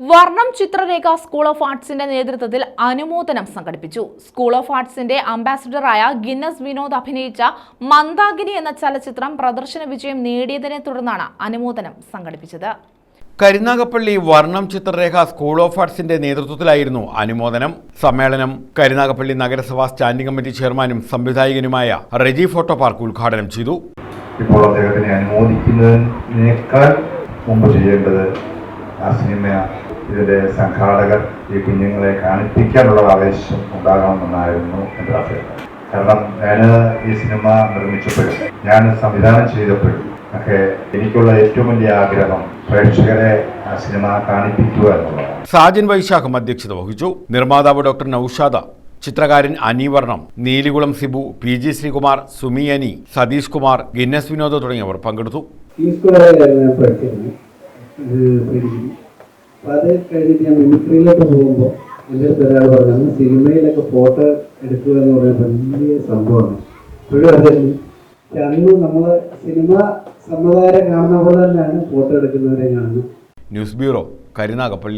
Varnam Chitrarekha school of ആർട്സിന്റെ നേതൃത്വത്തിൽ അനുമോദനം സംഘടിപ്പിച്ചു. സ്കൂൾ ഓഫ് ആർട്സിന്റെ അംബാസിഡറായ ഗിന്നസ് വിനോദ് അഭിനയിച്ച മന്ദാകിനി എന്ന ചലച്ചിത്രം പ്രദർശന വിജയം നേടിയതിനെ തുടർന്നാണ് അനുമോദനം സംഘടിപ്പിച്ചത്. കരുനാഗപ്പള്ളി വർണം ചിത്രരേഖ സ്കൂൾ ഓഫ് ആർട്സിന്റെ നേതൃത്വത്തിലായിരുന്നു അനുമോദനം. സമ്മേളനം കരുനാഗപ്പള്ളി നഗരസഭാ സ്റ്റാൻഡിംഗ് കമ്മിറ്റി ചെയർമാനും സംവിധായകനുമായ റെജി ഫോട്ടോ പാർക്ക് ഉദ്ഘാടനം ചെയ്തു. ഇപ്പോൾ അദ്ദേഹത്തിനെ അനുമോദിക്കുന്നതിനേക്കാൾ മുമ്പ് ചെയ്യേണ്ടത് ആ സിനിമ ഇതിന്റെ സംഘാടകർ ഈ കുഞ്ഞുങ്ങളെ കാണിപ്പിക്കാനുള്ള ആവേശം ഉണ്ടാകണമെന്നായിരുന്നു എന്റെ അഭ്യർത്ഥന. കാരണം ഞാൻ ഈ സിനിമ നിർമ്മിച്ചപ്പോഴും ഞാൻ സംവിധാനം ചെയ്തപ്പോഴും ഒക്കെ എനിക്കുള്ള ഏറ്റവും വലിയ ആഗ്രഹം പ്രേക്ഷകരെ ആ സിനിമ കാണിപ്പിക്കുക എന്നുള്ളതാണ്. സാജൻ വൈശാഖം അധ്യക്ഷത വഹിച്ചു. നിർമ്മാതാവ് ഡോക്ടർ നൌഷാദ ചിത്രകാരൻ Anivarnam Neelikulam Sibu P G Sreekumar Sumi Ani Satheesh Kumar Guinness Vinod തുടങ്ങിയവർ പങ്കെടുത്തു. മിമിക്രിയിലോട്ട് പോകുമ്പോൾ എന്റെ ഒരാൾ പറഞ്ഞു അന്ന് സിനിമയിലൊക്കെ ഫോട്ടോ എടുക്കുക എന്ന് പറയുന്നത് വലിയ സംഭവമാണ്. ഇപ്പോഴും അത് പക്ഷെ അന്ന് നമ്മൾ സിനിമ സമ്പ്രദായം കാണുന്ന പോലെ തന്നെയാണ് ഫോട്ടോ എടുക്കുന്നവരെ കാണുന്നത്. News bureau Karunagappally.